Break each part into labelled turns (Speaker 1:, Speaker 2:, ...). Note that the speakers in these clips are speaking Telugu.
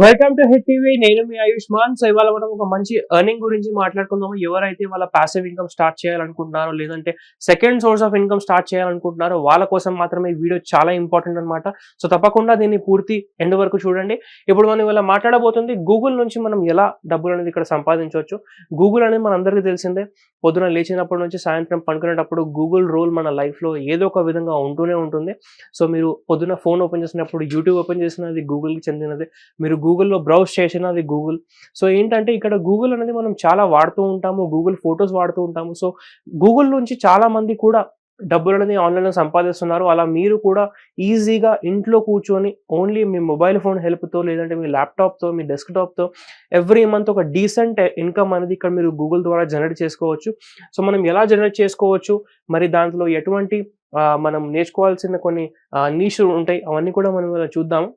Speaker 1: వెల్కమ్ టు హిట్ టీవీ నేను మీ ఆయుష్మాన్. సో ఇవాళ మనం ఒక మంచి ఎర్నింగ్ గురించి మాట్లాడుకుందాము. ఎవరైతే వాళ్ళ పాసివ్ ఇన్కమ్ స్టార్ట్ చేయాలనుకుంటున్నారో లేదంటే second source of income start చేయాలనుకుంటున్నారో వాళ్ళ కోసం మాత్రమే ఈ వీడియో చాలా ఇంపార్టెంట్ అనమాట సో తప్పకుండా దీన్ని పూర్తి ఎండ్ వరకు చూడండి. ఇప్పుడు మనం ఇవాళ మాట్లాడబోతుంది గూగుల్ నుంచి మనం ఎలా డబ్బులు అనేది ఇక్కడ సంపాదించవచ్చు. గూగుల్ అనేది మన అందరికీ తెలిసిందే. పొద్దున లేచినప్పటి నుంచి సాయంత్రం పడుకునేటప్పుడు గూగుల్ రోల్ మన లైఫ్లో ఏదో ఒక విధంగా ఉంటూనే ఉంటుంది. సో మీరు పొద్దున ఫోన్ ఓపెన్ చేసినప్పుడు యూట్యూబ్ ఓపెన్ చేసినది గూగుల్కి చెందినది. మీరు గూగుల్లో బ్రౌజ్ చేసినది గూగుల్. సో ఏంటంటే ఇక్కడ గూగుల్ అనేది మనం చాలా వాడుతూ ఉంటాము గూగుల్ ఫొటోస్ వాడుతూ ఉంటాము. సో గూగుల్ నుంచి చాలా మంది కూడా డబ్బులు అనేది ఆన్లైన్లో సంపాదిస్తున్నారు. అలా మీరు కూడా ఈజీగా ఇంట్లో కూర్చొని ఓన్లీ మీ మొబైల్ ఫోన్ హెల్ప్తో లేదంటే మీ ల్యాప్టాప్తో మీ డెస్క్టాప్తో ఎవ్రీ మంత్ ఒక డీసెంట్ ఇన్కమ్ అనేది ఇక్కడ మీరు గూగుల్ ద్వారా జనరేట్ చేసుకోవచ్చు. సో మనం ఎలా జనరేట్ చేసుకోవచ్చు? మరి దాంట్లో ఎటువంటి మనం నేర్చుకోవాల్సిన కొన్ని నీషులు ఉంటాయి. అవన్నీ కూడా మనం చూద్దాం చూద్దాము.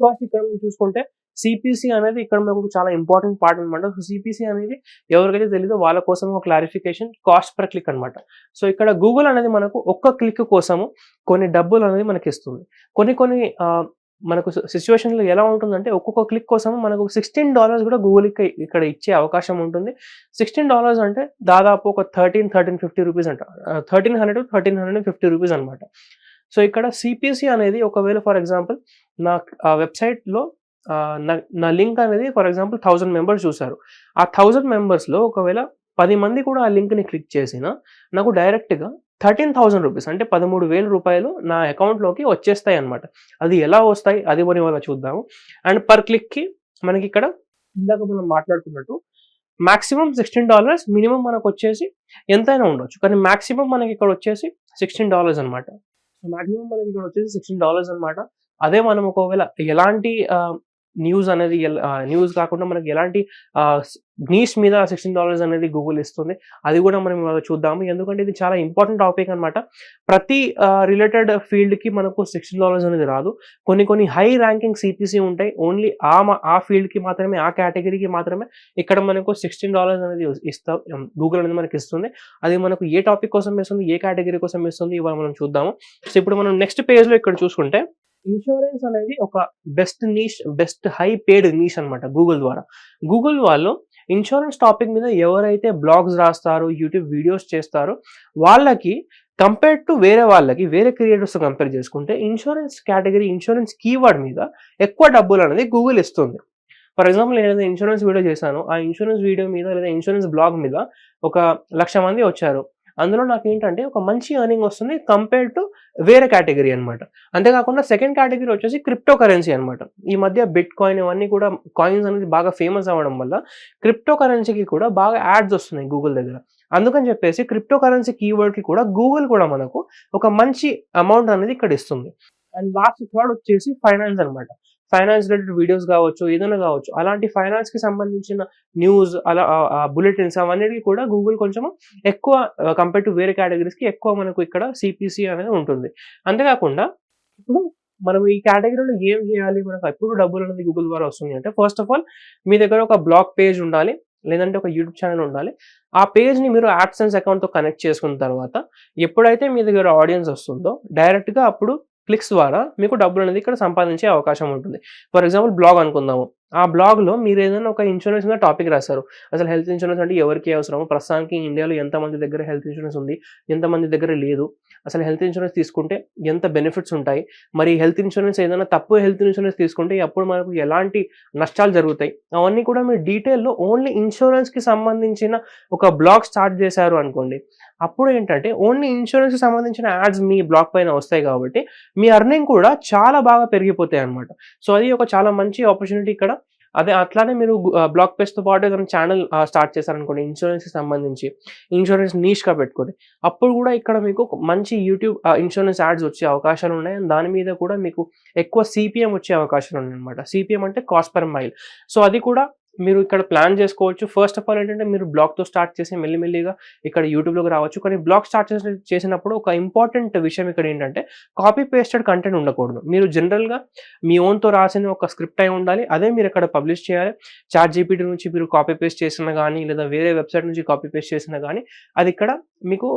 Speaker 1: ఫస్ట్ ఇక్కడ చూసుకుంటే సిపిసి అనేది ఇక్కడ మనకు చాలా ఇంపార్టెంట్ పార్ట్ అనమాట సో సిపిసి అనేది ఎవరికైతే తెలియదో వాళ్ళ కోసం ఒక క్లారిఫికేషన్ కాస్ట్ పర్ క్లిక్ అనమాట సో ఇక్కడ గూగుల్ అనేది మనకు ఒక్క క్లిక్ కోసము కొన్ని డబ్బులు అనేది మనకి ఇస్తుంది. కొన్ని కొన్ని మనకు సిచ్యువేషన్లో ఎలా ఉంటుందంటే ఒక్కొక్క క్లిక్ కోసం మనకు సిక్స్టీన్ డాలర్స్ కూడా గూగుల్ ఇక్కడ ఇచ్చే అవకాశం ఉంటుంది. సిక్స్టీన్ డాలర్స్ అంటే దాదాపు ఒక థర్టీన్ థర్టీన్ ఫిఫ్టీ రూపీస్ అంట. Thirteen hundred thirteen hundred fifty rupees అనమాట సో ఇక్కడ సిపిసి అనేది ఒకవేళ ఫర్ ఎగ్జాంపుల్ నా వెబ్సైట్లో నా నా లింక్ అనేది ఫర్ ఎగ్జాంపుల్ థౌజండ్ మెంబర్స్ చూసారు ఆ థౌజండ్ మెంబర్స్లో ఒకవేళ పది మంది కూడా ఆ లింక్ని క్లిక్ చేసిన నాకు డైరెక్ట్గా థర్టీన్ థౌసండ్ రూపీస్ అంటే పదమూడు వేల రూపాయలు నా అకౌంట్లోకి వచ్చేస్తాయి అనమాట అది ఎలా వస్తాయి అది మనం వల్ల చూద్దాము. అండ్ పర్ క్లిక్కి మనకి ఇక్కడ ఇందాక మనం మాట్లాడుకున్నట్టు మాక్సిమం సిక్స్టీన్ డాలర్స్ మినిమం మనకు వచ్చేసి ఎంతైనా ఉండొచ్చు. కానీ మాక్సిమం మనకి ఇక్కడ వచ్చేసి సిక్స్టీన్ డాలర్స్ అనమాట సో మాక్సిమం మనకి ఇక్కడ వచ్చేసి సిక్స్టీన్ డాలర్స్ అనమాట అదే మనం ఒకవేళ ఎలాంటి న్యూస్ అనేది న్యూస్ కాకుండా మనకి ఎలాంటి నీస్ మీద సిక్స్టీన్ డాలర్స్ అనేది గూగుల్ ఇస్తుంది. అది కూడా మనం చూద్దాము. ఎందుకంటే ఇది చాలా ఇంపార్టెంట్ టాపిక్ అనమాట ప్రతి రిలేటెడ్ ఫీల్డ్కి మనకు సిక్స్టీన్ డాలర్స్ అనేది రాదు. కొన్ని కొన్ని హై ర్యాంకింగ్ సిపిసి ఉంటాయి. ఓన్లీ ఆ ఆ ఫీల్డ్కి మాత్రమే ఆ కేటగిరీకి మాత్రమే ఇక్కడ మనకు సిక్స్టీన్ డాలర్స్ అనేది ఇస్తా గూగుల్ అనేది మనకి ఇస్తుంది. అది మనకు ఏ టాపిక్ కోసం ఇస్తుంది ఏ కేటగిరీ కోసం ఇస్తుంది ఇవాళ మనం చూద్దాము. సో ఇప్పుడు మనం నెక్స్ట్ పేజ్లో ఇక్కడ చూసుకుంటే ఇన్సూరెన్స్ అనేది ఒక best niche best high paid niche అనమాట గూగుల్ ద్వారా. గూగుల్ వాళ్ళు ఇన్సూరెన్స్ టాపిక్ మీద ఎవరైతే బ్లాగ్స్ రాస్తారో యూట్యూబ్ వీడియోస్ చేస్తారో వాళ్ళకి కంపేర్ టు వేరే వాళ్ళకి వేరే క్రియేటర్స్ కంపేర్ చేసుకుంటే ఇన్సూరెన్స్ కేటగిరీ ఇన్సూరెన్స్ కీవర్డ్ మీద ఎక్కువ డబ్బులు అనేది గూగుల్ ఇస్తుంది. ఫర్ ఎగ్జాంపుల్ నేను ఏదైనా ఇన్సూరెన్స్ వీడియో చేశాను ఆ ఇన్సూరెన్స్ వీడియో మీద లేదా ఇన్సూరెన్స్ బ్లాగ్ మీద ఒక లక్ష మంది వచ్చారు. అందులో నాకు ఏంటంటే ఒక మంచి ఎర్నింగ్ వస్తుంది కంపేర్ టు వేరే కేటగిరీ అనమాట అంతేకాకుండా సెకండ్ కేటగిరీ వచ్చేసి క్రిప్టో కరెన్సీ అనమాట ఈ మధ్య బిట్ కాయిన్ ఇవన్నీ కూడా కాయిన్స్ అనేది బాగా ఫేమస్ అవ్వడం వల్ల క్రిప్టో కరెన్సీకి కూడా బాగా యాడ్స్ వస్తున్నాయి గూగుల్ దగ్గర. అందుకని చెప్పేసి క్రిప్టో కరెన్సీ కీవర్డ్కి కూడా గూగుల్ కూడా మనకు ఒక మంచి అమౌంట్ అనేది ఇక్కడ ఇస్తుంది. అండ్ లాస్ట్ థర్డ్ వచ్చేసి ఫైనాన్స్ అనమాట ఫైనాన్స్ రిలేటెడ్ వీడియోస్ కావచ్చు ఏదైనా కావచ్చు. అలాంటి ఫైనాన్స్కి సంబంధించిన న్యూస్ అలా బులెటిన్స్ అవన్నీ కూడా గూగుల్ కొంచెం ఎక్కువ కంపేర్ టు వేరే కేటగిరీస్కి ఎక్కువ మనకు ఇక్కడ సిపిసి అనేది ఉంటుంది. అంతేకాకుండా ఇప్పుడు మనం ఈ కేటగిరీలో ఏం చేయాలి? మనకు ఎప్పుడు డబ్బులు అనేది గూగుల్ ద్వారా వస్తుంది అంటే ఫస్ట్ ఆఫ్ ఆల్ మీ దగ్గర ఒక బ్లాగ్ పేజ్ ఉండాలి లేదంటే ఒక యూట్యూబ్ ఛానల్ ఉండాలి. ఆ పేజ్ని మీరు యాడ్సెన్స్ అకౌంట్తో కనెక్ట్ చేసుకున్న తర్వాత ఎప్పుడైతే మీ దగ్గర ఆడియన్స్ వస్తుందో డైరెక్ట్గా అప్పుడు క్లిక్స్ ద్వారా మీకు డబ్బులు అనేది ఇక్కడ సంపాదించే అవకాశం ఉంటుంది. ఫర్ ఎగ్జాంపుల్ బ్లాగ్ అనుకుందాము. ఆ బ్లాగ్లో మీరు ఏదైనా ఒక ఇన్సూరెన్స్ మీద టాపిక్ రాశారు. అసలు హెల్త్ ఇన్సూరెన్స్ అంటే ఎవరికి అవసరమో? ప్రస్తుతానికి ఇండియాలో ఎంతమంది దగ్గర హెల్త్ ఇన్సూరెన్స్ ఉంది? ఎంతమంది దగ్గర లేదు? అసలు హెల్త్ ఇన్సూరెన్స్ తీసుకుంటే ఎంత బెనిఫిట్స్ ఉంటాయి? మరి హెల్త్ ఇన్సూరెన్స్ ఏదైనా తప్పు హెల్త్ ఇన్సూరెన్స్ తీసుకుంటే అప్పుడు మనకు ఎలాంటి నష్టాలు జరుగుతాయి? అవన్నీ కూడా మీరు డీటెయిల్లో ఓన్లీ ఇన్సూరెన్స్కి సంబంధించిన ఒక బ్లాగ్ స్టార్ట్ చేశారు అనుకోండి. అప్పుడు ఏంటంటే ఓన్లీ ఇన్సూరెన్స్కి సంబంధించిన యాడ్స్ మీ బ్లాక్ పైన వస్తాయి కాబట్టి మీ అర్నింగ్ కూడా చాలా బాగా పెరిగిపోతాయి అనమాట సో అది ఒక చాలా మంచి ఆపర్చునిటీ ఇక్కడ. అదే అట్లానే మీరు బ్లాక్ పేస్తో పాటు ఏదైనా ఛానల్ స్టార్ట్ చేశారనుకోండి ఇన్సూరెన్స్కి సంబంధించి ఇన్సూరెన్స్ నీష్గా పెట్టుకొని అప్పుడు కూడా ఇక్కడ మీకు మంచి యూట్యూబ్ ఇన్సూరెన్స్ యాడ్స్ వచ్చే అవకాశాలు ఉన్నాయి. దాని మీద కూడా మీకు ఎక్కువ సిపిఎం వచ్చే అవకాశాలు ఉన్నాయి అనమాట సిపిఎం అంటే కాస్ట్ పర్ మైల్. సో అది కూడా మీరు ఇక్కడ ప్లాన్ చేసుకోవచ్చు. ఫస్ట్ ఆఫ్ ఆల్ ఏంటంటే మీరు బ్లాగ్తో స్టార్ట్ చేసి మెల్లిమెల్లిగా ఇక్కడ యూట్యూబ్లోకి రావచ్చు. కానీ బ్లాగ్ స్టార్ట్ చేసి చేసినప్పుడు ఒక ఇంపార్టెంట్ విషయం ఇక్కడ ఏంటంటే కాపీ పేస్టెడ్ కంటెంట్ ఉండకూడదు. మీరు జనరల్గా మీ ఓన్తో రాసిన ఒక స్క్రిప్ట్ అయి ఉండాలి. అదే మీరు ఇక్కడ పబ్లిష్ చేయాలి. చాట్ జీపీటీ నుంచి మీరు కాపీ పేస్ట్ చేసినా కానీ లేదా వేరే వెబ్సైట్ నుంచి కాపీ పేస్ట్ చేసినా కానీ అది ఇక్కడ మీకు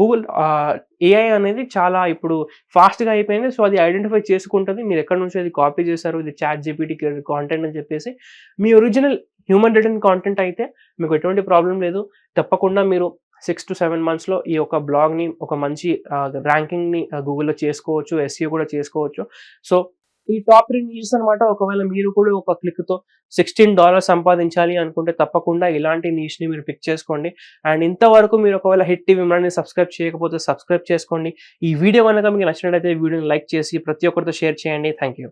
Speaker 1: గూగుల్ ఏఐ అనేది చాలా ఇప్పుడు ఫాస్ట్గా అయిపోయింది. సో అది ఐడెంటిఫై చేసుకుంటుంది. మీరు ఎక్కడి నుంచి అది కాపీ చేశారు. ఇది చాట్ జీపీటీ కాంటెంట్ అని చెప్పేసి మీ ఒరిజినల్ హ్యూమన్ రిటర్న్ కాంటెంట్ అయితే మీకు ఎటువంటి ప్రాబ్లం లేదు. తప్పకుండా మీరు సిక్స్ టు సెవెన్ మంత్స్లో ఈ యొక్క బ్లాగ్ని ఒక మంచి ర్యాంకింగ్ని గూగుల్లో చేసుకోవచ్చు. ఎస్ఈ కూడా చేసుకోవచ్చు. సో ఈ టాప్ త్రీ న్యూస్ అనమాట ఒకవేళ మీరు కూడా ఒక క్లిక్తో సిక్స్టీన్ డాలర్ సంపాదించాలి అనుకుంటే తప్పకుండా ఇలాంటి న్యూస్ని మీరు పిక్ చేసుకోండి. అండ్ ఇంతవరకు మీరు ఒకవేళ హిట్ టీవీ మనని సబ్స్క్రైబ్ చేయకపోతే సబ్స్క్రైబ్ చేసుకోండి. ఈ వీడియో కనుక మీకు నచ్చినట్లయితే వీడియోని లైక్ చేసి ప్రతి ఒక్కరితో షేర్ చేయండి. Thank you